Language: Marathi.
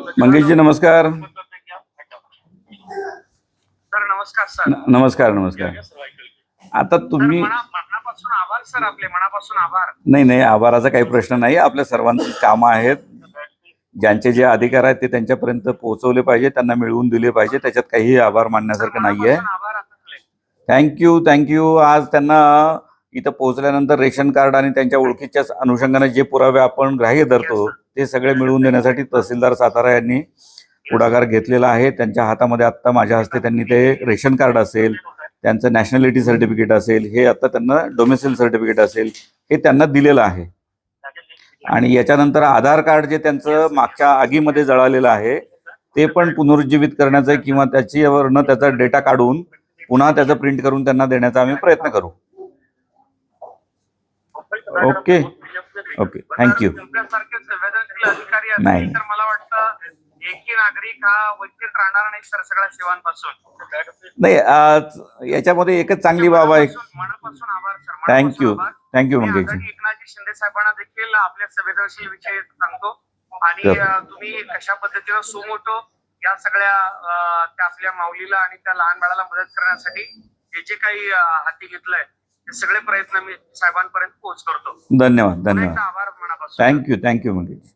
मंगेशजी नमस्कार. सर नमस्कार सर. नमस्कार नमस्कार. आता तुम्ही मना- मनापासून आभार सर आपले मनापासून आभार. नाही नाही आभाराचा काही प्रश्न नाही. आपल्या सर्वांची कामं आहेत. ज्यांचे जे अधिकार आहेत ते त्यांच्यापर्यंत पोहोचवले पाहिजे त्यांना मिळवून दिले पाहिजे. त्याच्यात काही आभार मानण्यासारखं नाहीये. थँक्यू थँक्यू आज त्यांना इथं पोहोचल्यानंतर रेशन कार्ड आणि त्यांच्या ओळखीच्या अनुषंगाने जे पुरावे आपण ग्राह्य धरतो ते सगळे मिळवून देण्यासाठी तहसीलदार सातारा यांनी पुढाकार घेतलेला आहे. त्यांच्या हातामध्ये आत्ता माझ्या हस्ते त्यांनी ते रेशन कार्ड असेल त्यांचं नॅशनॅलिटी सर्टिफिकेट असेल हे आता त्यांना डोमेसिल सर्टिफिकेट असेल हे त्यांना दिलेलं आहे. आणि याच्यानंतर आधार कार्ड जे त्यांचं मागच्या आगीमध्ये जळालेलं आहे ते पण पुनरुज्जीवित करण्याचं किंवा त्याच्यावरनं त्याचा डेटा काढून पुन्हा त्याचं प्रिंट करून त्यांना देण्याचा आम्ही प्रयत्न करू. ओके. ओके. थँक्यू संवेदनशील अधिकारी नाही. असतील तर मला वाटतं एकही नागरिक हा वंचित राहणार नाही सर सगळ्या सेवांपासून. नाही आज याच्यामध्ये एकच चांगली बाब आहे. मनापासून मनापासून आभार सर. मनापासून थँक्यू आभार. थँक्यू मी मंगेशजी. आदरणीय एकनाथजी शिंदे साहेबांना देखील आपल्या संवेदनशील विषय सांगतो. आणि तर. अ, तुम्ही कशा पद्धतीनं सुमोटो या सगळ्या अ, त्या आपल्या माऊलीला आणि त्या लहान बाळाला मदत करण्यासाठी जे जे काही अ, हाती घेतलंय ते सगळे प्रयत्न मी साहेबांपर्यंत पोहोच करतो धन्यवाद पुन्हा धन्यवाद. एकदा आभार मनापासून. Thank you thank you मंगेशजी.